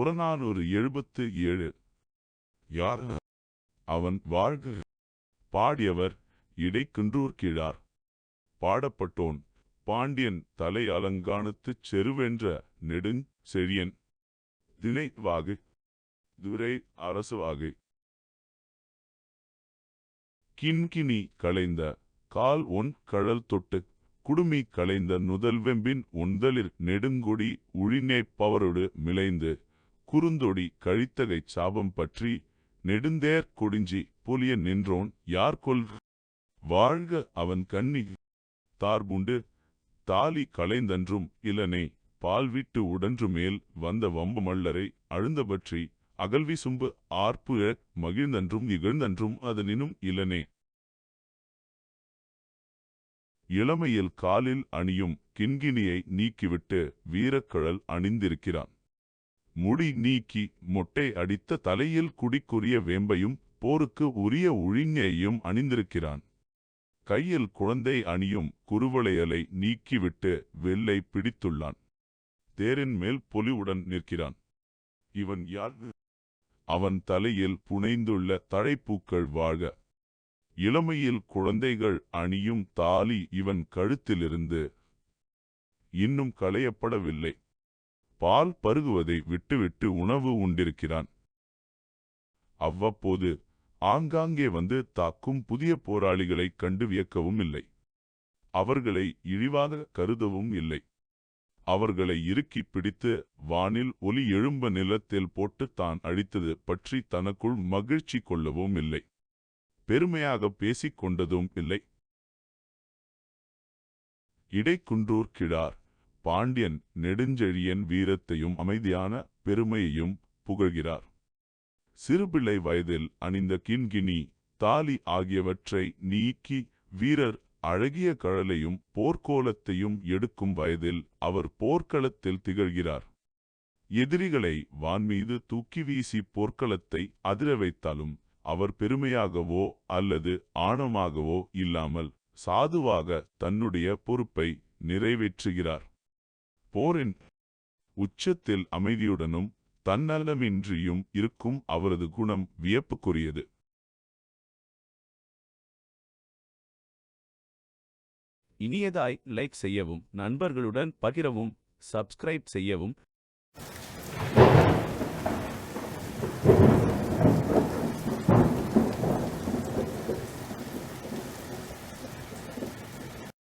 புறநானூறு எழுபத்து ஏழு. யார்? அவன் வாழ்க. பாடியவர் இடைக்குன்றூர் கிழார். பாடப்பட்டோன் பாண்டியன் தலை அலங்கானத்துச் செருவென்ற நெடுஞ் செழியன். திணை வாகு துரை அரசுவாகு. கின்கினி களைந்த கால் ஒன் கழல் தொட்டு குடுமி களைந்த நுதல்வெம்பின் உந்தலிற் நெடுங்கொடி உழிநேப்பவரொடு மிளைந்து குறுந்தொடி கழித்தகைச் சாபம் பற்றி நெடுந்தேர் கொடிஞ்சி பொலிய நின்றோன் யார் கொல் வாழ்க அவன் கண்ணி தார்புண்டு தாலி களைந்தன்றும் இலனே பால்விட்டு உடன்று மேல் வந்த வம்பு மல்லரை அழுந்தபற்றி அகல்வி சும்பு ஆர்ப்பு மகிழ்ந்தன்றும் இகழ்ந்தன்றும் அதனினும் இலனே இளமையில் காலில் அணியும் கிண்கிணியை நீக்கிவிட்டு வீரக்கழல் அணிந்திருக்கிறான். முடி நீக்கி மொட்டை அடித்த தலையில் குடிக்குரிய வேம்பையும் போருக்கு உரிய உழிஞையும் அணிந்திருக்கிறான். கையில் குழந்தை அணியும் குறுவளையலை நீக்கிவிட்டு வெள்ளை பிடித்துள்ளான். தேரின் மேல் பொலிவுடன் நிற்கிறான். இவன் யார்? அவன் தலையில் புனைந்துள்ள தழைப்பூக்கள் வாழ்க இளமையில் குழந்தைகள் அணியும் தாலி இவன் கழுத்திலிருந்து இன்னும் களையப்படவில்லை. பால் பருகுவதை விட்டுவிட்டு உணவு உண்டிருக்கிறான். அவ்வப்போது ஆங்காங்கே வந்து தாக்கும் புதிய போராளிகளைக் கண்டு வியக்கவும் இல்லை. அவர்களை இழிவாக கருதவும் இல்லை. அவர்களை இறுக்கிப் பிடித்து வானில் ஒலி எழும்ப நிலத்தில் போட்டு தான் அழித்தது பற்றி தனக்குள் மகிழ்ச்சி கொள்ளவும் இல்லை. பெருமையாக பேசிக் கொண்டதும் இல்லை. இடைக்குன்றூர் கிழார். பாண்டியன் நெடுஞ்செழியன் வீரத்தையும் அமைதியான பெருமையையும் புகழ்கிறார். சிறுபிள்ளை வயதில் அணிந்த கிண்கிணி தாலி ஆகியவற்றை நீக்கி வீரர் அழகிய கழலையும் போர்க்கோலத்தையும் எடுக்கும் வயதில் அவர் போர்க்களத்தில் திகழ்கிறார். எதிரிகளை வான்மீது தூக்கி வீசி போர்க்களத்தை அதிர வைத்தாலும் அவர் பெருமையாகவோ அல்லது ஆணமாகவோ இல்லாமல் சாதுவாக தன்னுடைய பொறுப்பை நிறைவேற்றுகிறார். போரின் உச்சத்தில் அமைதியுடனும் தன்னலமின்றியும் இருக்கும் அவரது குணம் வியப்புக்குரியது. இனியதாய் லைக் செய்யவும் நண்பர்களுடன் பகிரவும் சப்ஸ்கிரைப் செய்யவும்.